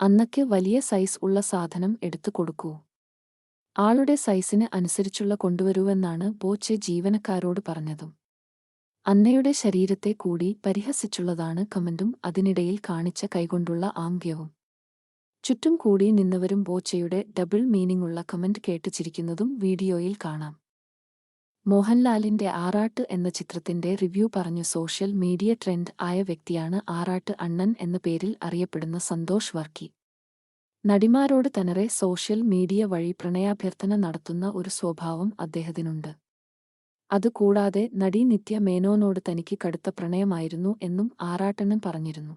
അന്നക്ക് വലിയ സൈസ് ഉള്ള സാധനം എടുത്തു കൊടുക്കൂ. ആളുടെ സൈസിന് അനുസരിച്ചുള്ള കൊണ്ടുവരൂവെന്നാണ് ബോച്ചെ ജീവനക്കാരോട് പറഞ്ഞതും. അന്നയുടെ ശരീരത്തെ കൂടി പരിഹസിച്ചുള്ളതാണ് കമന്റും അതിനിടയിൽ കാണിച്ച കൈകൊണ്ടുള്ള ആംഗ്യവും. ചുറ്റും കൂടി നിന്നവരും ബോച്ചയുടെ ഡബിൾ മീനിംഗ് ഉള്ള കമന്റ് കേട്ട് ചിരിക്കുന്നതും വീഡിയോയിൽ കാണാം. മോഹൻലാലിന്റെ ആറാട്ട് എന്ന ചിത്രത്തിന്റെ റിവ്യൂ പറഞ്ഞു സോഷ്യൽ മീഡിയ ട്രെൻഡ് ആയ വ്യക്തിയാണ് ആറാട്ട് അണ്ണൻ എന്ന പേരിൽ അറിയപ്പെടുന്ന സന്തോഷ് വർക്കി. നടിമാരോട് തനറെ സോഷ്യൽ മീഡിയ വഴി പ്രണയാഭ്യർത്ഥന നടത്തുന്ന ഒരു സ്വഭാവം അദ്ദേഹത്തിനുണ്ട്. അതുകൂടാതെ നടി നിത്യ മേനോനോട് തനിക്ക് കടുത്ത പ്രണയമായിരുന്നു എന്നും ആറാട്ടണ്ണൻ പറഞ്ഞിരുന്നു.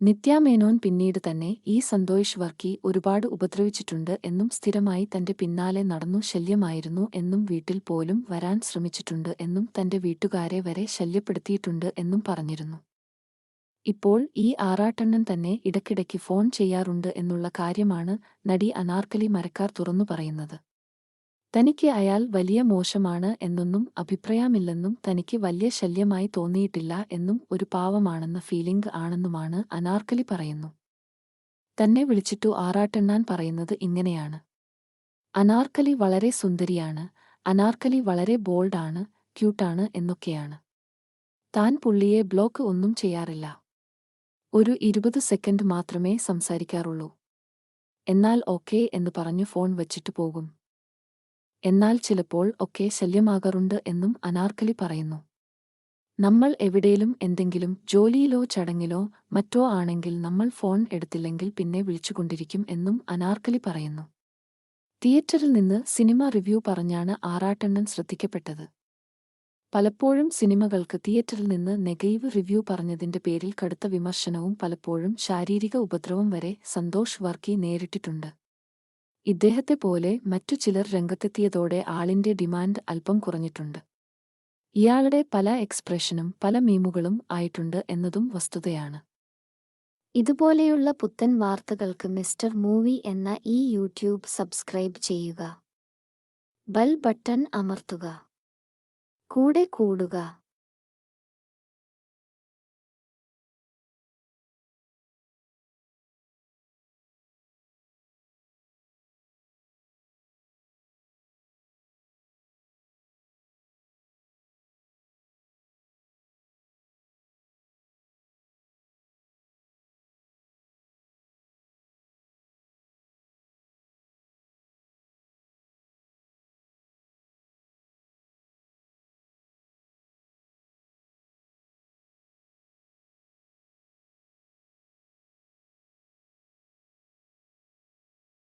നിത്യ മേനോൻ പിന്നീട് തന്നെ ഈ സന്തോഷ് വർക്കി ഒരുപാട് ഉപദ്രവിച്ചിട്ടുണ്ട് എന്നും സ്ഥിരമായി തന്റെ പിന്നാലെ നടന്നു ശല്യമായിരുന്നു എന്നും വീട്ടിൽ പോലും വരാൻ ശ്രമിച്ചിട്ടുണ്ട് എന്നും തന്റെ വീട്ടുകാരെ വരെ ശല്യപ്പെടുത്തിയിട്ടുണ്ട് എന്നും പറഞ്ഞിരുന്നു. ഇപ്പോൾ ഈ ആറാട്ടെണ്ണൻ തന്നെ ഇടയ്ക്കിടയ്ക്ക് ഫോൺ ചെയ്യാറുണ്ട് എന്നുള്ള കാര്യമാണ് നടി അനാർക്കലി മരക്കാർ തുറന്നു പറയുന്നത്. തനിക്ക് അയാൾ വലിയ മോശമാണ് എന്നൊന്നും അഭിപ്രായമില്ലെന്നും തനിക്ക് വലിയ ശല്യമായി തോന്നിയിട്ടില്ല എന്നും ഒരു പാവമാണെന്ന ഫീലിംഗ് ആണെന്നുമാണ് അനാർക്കലി പറയുന്നു. തന്നെ വിളിച്ചിട്ടു ആറാട്ടെണ്ണാൻ പറയുന്നത് ഇങ്ങനെയാണ്. അനാർക്കലി വളരെ സുന്ദരിയാണ് അനാർക്കലി വളരെ ബോൾഡാണ് ക്യൂട്ടാണ് എന്നൊക്കെയാണ്. താൻ പുള്ളിയെ ബ്ലോക്ക് ഒന്നും ചെയ്യാറില്ല. ഒരു ഇരുപത് സെക്കൻഡ് മാത്രമേ സംസാരിക്കാറുള്ളൂ. എന്നാൽ ഓക്കേ എന്ന് പറഞ്ഞു ഫോൺ വച്ചിട്ട് പോകും. എന്നാൽ ചിലപ്പോൾ ഒക്കെ ശല്യമാകാറുണ്ട് എന്നും അനാർക്കലി പറയുന്നു. നമ്മൾ എവിടെയും എന്തെങ്കിലും ജോലിയിലോ ചടങ്ങിലോ മറ്റോ ആണെങ്കിൽ നമ്മൾ ഫോൺ എടുത്തില്ലെങ്കിൽ പിന്നെ വിളിച്ചുകൊണ്ടിരിക്കും എന്നും അനാർക്കലി പറയുന്നു. തിയേറ്ററിൽ നിന്ന് സിനിമ റിവ്യൂ പറഞ്ഞാണ് ആറാട്ടെണ്ണൻ ശ്രദ്ധിക്കപ്പെട്ടത്. പലപ്പോഴും സിനിമകൾക്ക് തിയേറ്ററിൽ നിന്ന് നെഗറ്റീവ് റിവ്യൂ പറഞ്ഞതിന്റെ പേരിൽ കടുത്ത വിമർശനവും പലപ്പോഴും ശാരീരിക ഉപദ്രവം വരെ സന്തോഷ് വർക്കി നേരിട്ടിട്ടുണ്ട്. ഇദ്ദേഹത്തെ പോലെ മറ്റു ചിലർ രംഗത്തെത്തിയതോടെ ആളിന്റെ ഡിമാൻഡ് അല്പം കുറഞ്ഞിട്ടുണ്ട്. ഇയാളുടെ പല എക്സ്പ്രഷനും പല മീമുകളും ആയിട്ടുണ്ട് എന്നതും വസ്തുതയാണ്. ഇതുപോലെയുള്ള പുത്തൻ വാർത്തകൾക്ക് മിസ്റ്റർ മൂവി എന്ന ഈ യൂട്യൂബ് സബ്സ്ക്രൈബ് ചെയ്യുക. ബൽ ബട്ടൺ അമർത്തുക. കൂടെ കൂടുക.